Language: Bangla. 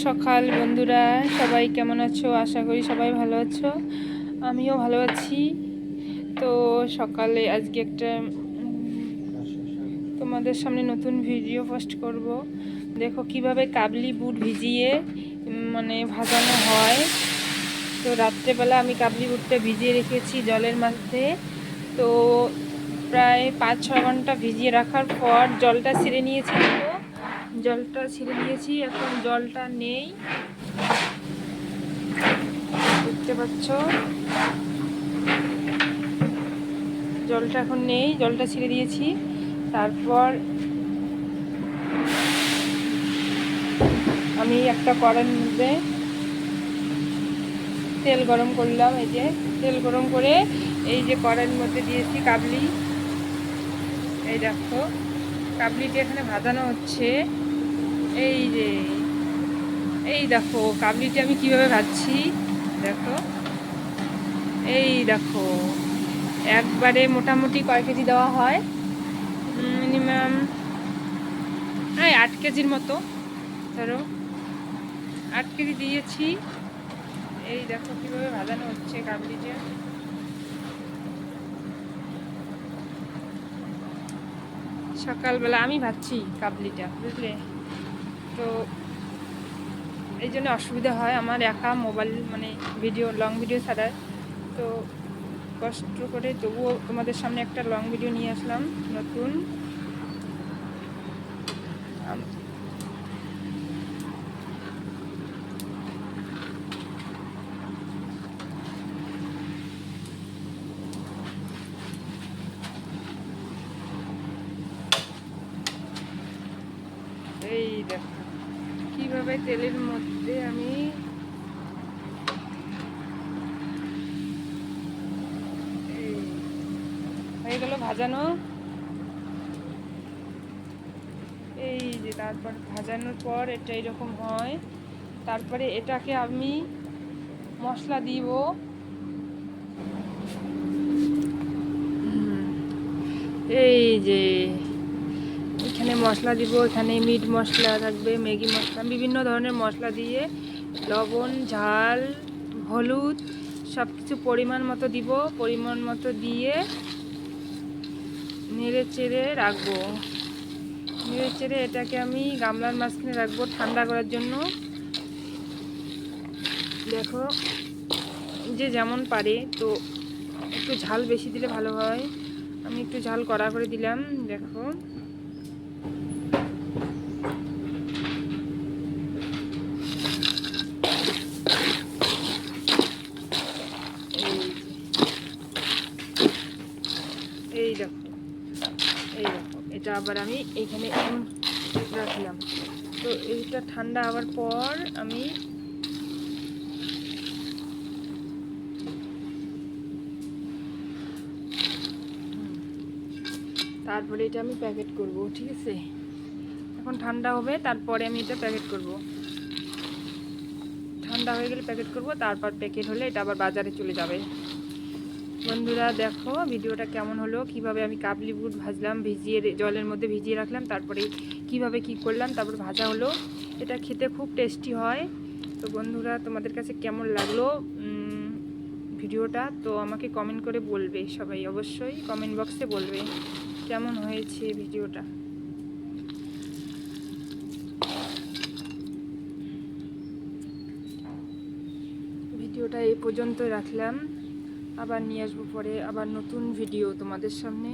সকাল, বন্ধুরা। সবাই কেমন আছো? আশা করি সবাই ভালো আছো। আমিও ভালো আছি। তো সকালে আজকে একটা তোমাদের সামনে নতুন ভিডিও পোস্ট করব। দেখো কীভাবে কাবলি বুট ভিজিয়ে মানে ভাজানো হয়। তো রাত্রেবেলা আমি কাবলি বুটটা ভিজিয়ে রেখেছি জলের মধ্যে। তো প্রায় পাঁচ ছ ঘণ্টা ভিজিয়ে রাখার পর জলটা ছিঁড়ে নিয়েছি তো জলটা ছিঁড়ে নিয়েছি এখন জলটা নেই। দেখতে পাচ্ছ? জলটা এখন নেই, জলটা ছিঁড়ে দিয়েছি। তারপর আমি একটা কড়ার মধ্যে তেল গরম করলাম, এই যে তেল গরম করে এই যে কড়াইয়ের মধ্যে দিয়েছি কাবলি। এই দেখো, কাবলিটি এখানে ভাজানো হচ্ছে। এই যে, এই দেখো, কাবলিটি আমি কীভাবে ভাজছি? দেখো। এই দেখো, একবারে মোটামুটি কয় কেজি দেওয়া হয়? মিনিমাম, এই আট কেজির মতো। ধরো, আট কেজি দিয়েছি। এই দেখো কীভাবে ভাজানো হচ্ছে কাবলিটা। সকালবেলা আমি ভাবছি কাবলিটা, বুঝলে? তো এই জন্য অসুবিধা হয় আমার একা মোবাইল মানে ভিডিও লং ভিডিও ছাড়ার তো কষ্ট করে তবুও তোমাদের সামনে একটা লং ভিডিও নিয়ে আসলাম, নতুন। এই দেখো। কীভাবে তেলের মধ্যে আমি হয়ে গেল ভাজানো। এই যে তারপর ভাজানোর পর এটা এরকম হয়। তারপরে এটাকে আমি মশলা দিব। এই যে এখানে মশলা দিব, এখানে মিট মশলা থাকবে, ম্যাগি মশলা, বিভিন্ন ধরনের মশলা দিয়ে লবণ, ঝাল, হলুদ সব কিছু পরিমাণ মতো দিব, পরিমাণ মতো দিয়ে নেড়ে চেড়ে রাখব। নেড়ে চেড়ে এটাকে আমি গামলার মাঝখানে রাখব ঠান্ডা করার জন্য। দেখো, যে যেমন পারে, তো একটু ঝাল বেশি দিলে ভালো হয়। আমি একটু ঝাল কড়া করে দিলাম, দেখো। এই দেখো এই দেখো, এটা আবার আমি এইখানে এম রাখলাম। তো এইটা ঠান্ডা হওয়ার পর আমি তারপরে এটা আমি প্যাকেট করব, ঠিক আছে? এখন ঠান্ডা হবে, তারপরে আমি এটা প্যাকেট করব। ঠান্ডা হয়ে গেলে প্যাকেট করব, তারপর প্যাকেট হলে এটা আবার বাজারে চলে যাবে। বন্ধুরা, দেখো, ভিডিওটা কেমন হলো? কীভাবে আমি কাবলি বুট ভাজলাম, ভিজিয়ে জলের মধ্যে ভিজিয়ে রাখলাম, তারপরে কীভাবে কি করলাম, তারপর ভাজা হলো। এটা খেতে খুব টেস্টি হয়। তো বন্ধুরা, তোমাদের কাছে কেমন লাগল ভিডিওটা? তো আমাকে কমেন্ট করে বলবে সবাই, অবশ্যই কমেন্ট বক্সে বলবে, কেমন হয়েছে ভিডিওটা? ভিডিওটা এই পর্যন্ত রাখলাম। আবার নিয়ে আসব পরে আবার নতুন ভিডিও তোমাদের সামনে।